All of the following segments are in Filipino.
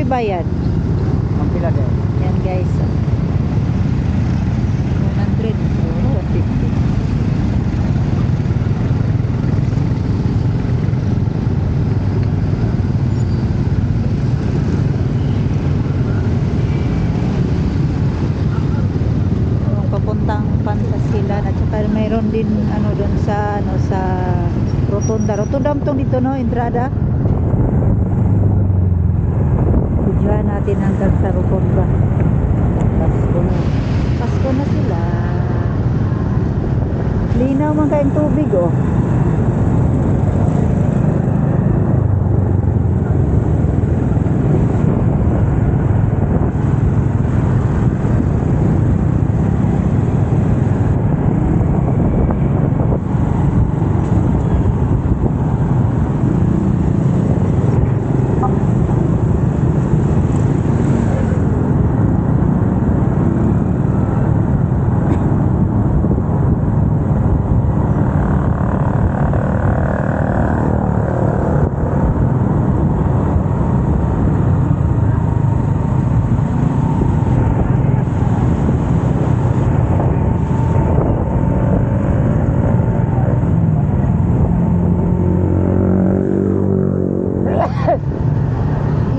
Napoy bayad. Ang pila din. Yan guys. 100. Oh, 150. Yung papuntang Pantasilan at saka mayroon din ano doon sa ano sa Rotunda. Rotunda mo dito no, entrada. Tudyahan natin hanggang sa Rotunda. Pasko na. Pasko na sila. Linaw man kayong tubig oh.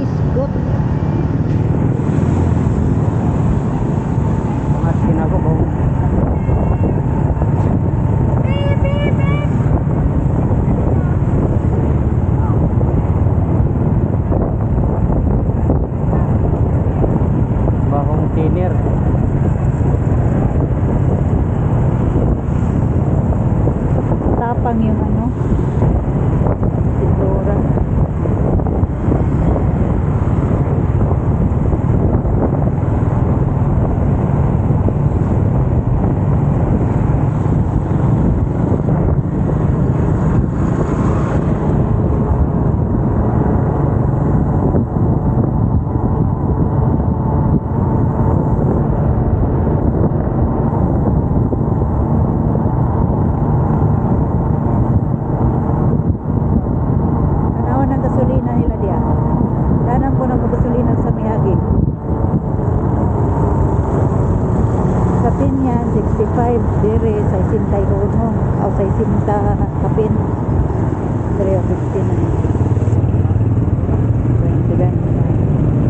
Isgot. Mga sinago ko. Bahong tiner. Tapang yung ano. Sigura. Tanawan ng gasolina nila diya. Danan po ng gasolina sa Miyagi. Sa Pinyan, 65 dire sa 61 o sa 60 kapin. Dire o 59.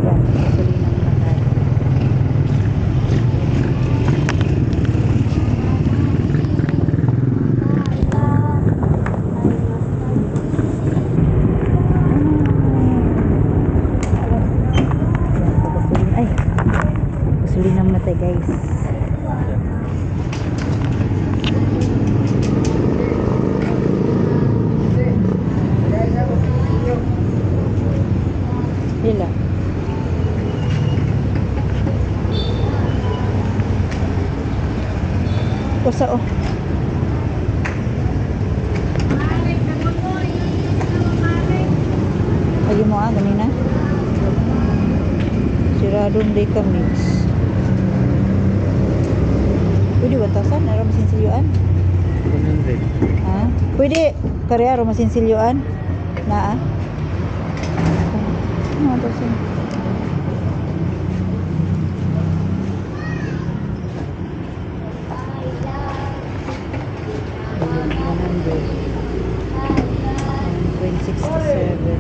Yan, yan, gasolina naman tayo. Yan, gasolina. Ay, gasolina muna tayo guys. Usa oh. Lagi mo ah, ganina. Siradong Deka Mix. Pwede batasan? Araw masinsilyuan? 100. Ha? Pwede kare araw masinsilyuan? Na ah? Ano batasan? Point sixty-seven.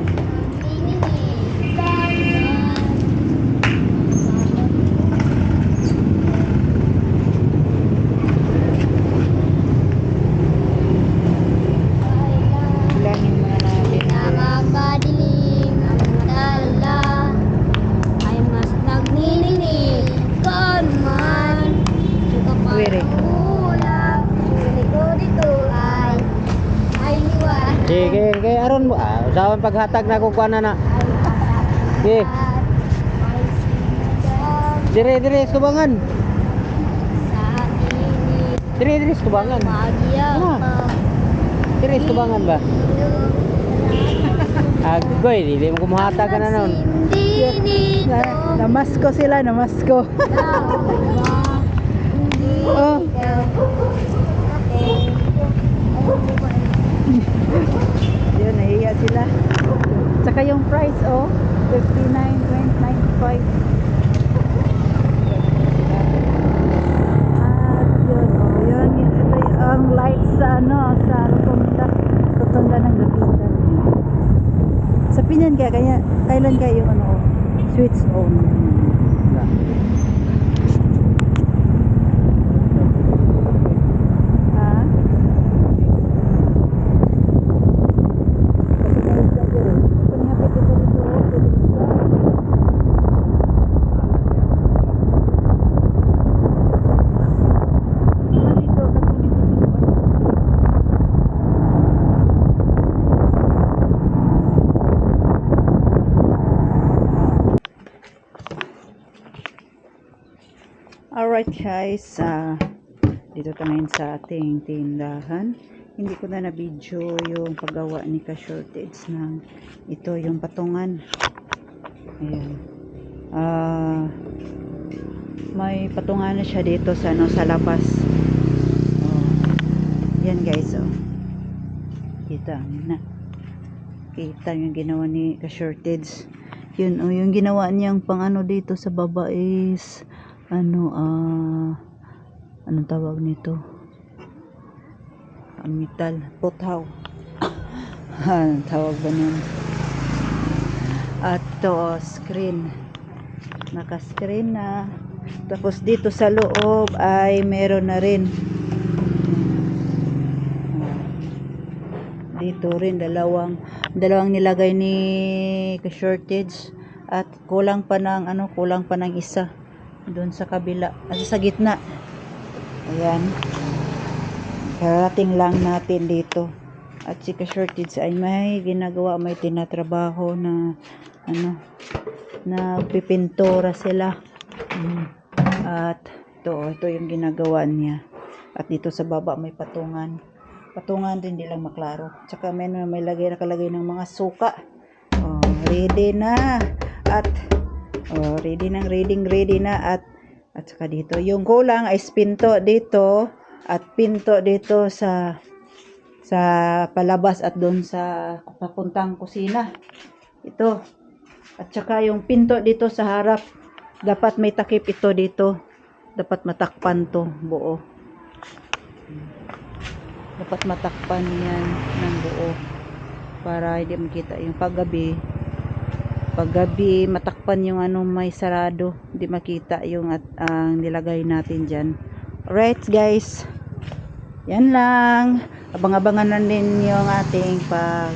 Bilangin muna natin. Nakakadilim ang dala ay mas nagnininig ka naman. Wiri. Kapag ko dito ay ay liwan. Sige, kay Ah, usawan paghatag na ko kuana na. Sige, Ay sinadam dire dire subangan. Dire dire subangan. magyakap. Dire subangan ba? Agoy, dili mo kumuhatag ka na noon. Na, namasko sila, namasko. oh. At yun, oh, yun, yun, ito yung ang lights sa ano, sa rotunda, rotunda ng Gapita. Sa Pinan kaya, kaya kailan yung ano, switch on? Ha? Panihapit ito dito, oh, pwede isa. Nandito, katulad dito sa Alright guys, ah, dito kami sa ating tindahan. Hindi ko na na-video yung paggawa ni Ka Shortage ng ito yung patungan. Ayan. Ah, may patungan na siya dito sa ano sa labas. Oh. Yan guys, oh. Kita na. Kita yung ginawa ni Ka Shortage. Yun, oh, yung ginawa niyang pang ano dito sa baba is ano ah anong tawag nito? Ang metal. Puthaw Ah, tawag ba nun? At to oh, screen. Naka screen na. Tapos dito sa loob ay meron na rin. Ah. dito rin dalawang dalawang nilagay ni ka-shortage at kulang pa ng ano kulang pa ng isa doon sa kabila at sa gitna. Ayan. Karating lang natin dito. At si ka-shortage ay may ginagawa may tinatrabaho na ano na pipintura sila. Mm. at ito ito yung ginagawa niya. At dito sa baba may patungan. Patungan din di lang maklaro. Tsaka may, may lagay nakalagay ng mga suka. Oh, ready na. At Oh, ready nang ready ready na at at saka dito. Yung kulang ay pinto dito at pinto dito sa sa palabas at doon sa papuntang kusina. Ito. At saka yung pinto dito sa harap dapat may takip ito dito. Dapat matakpan to buo. Dapat matakpan yan ng buo para hindi makita yung paggabi paggabi matakpan yung ano may sarado. Hindi makita yung at ang nilagay natin dyan. Alright guys. Yan lang. Abang-abangan na din yung ating pag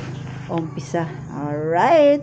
umpisa alright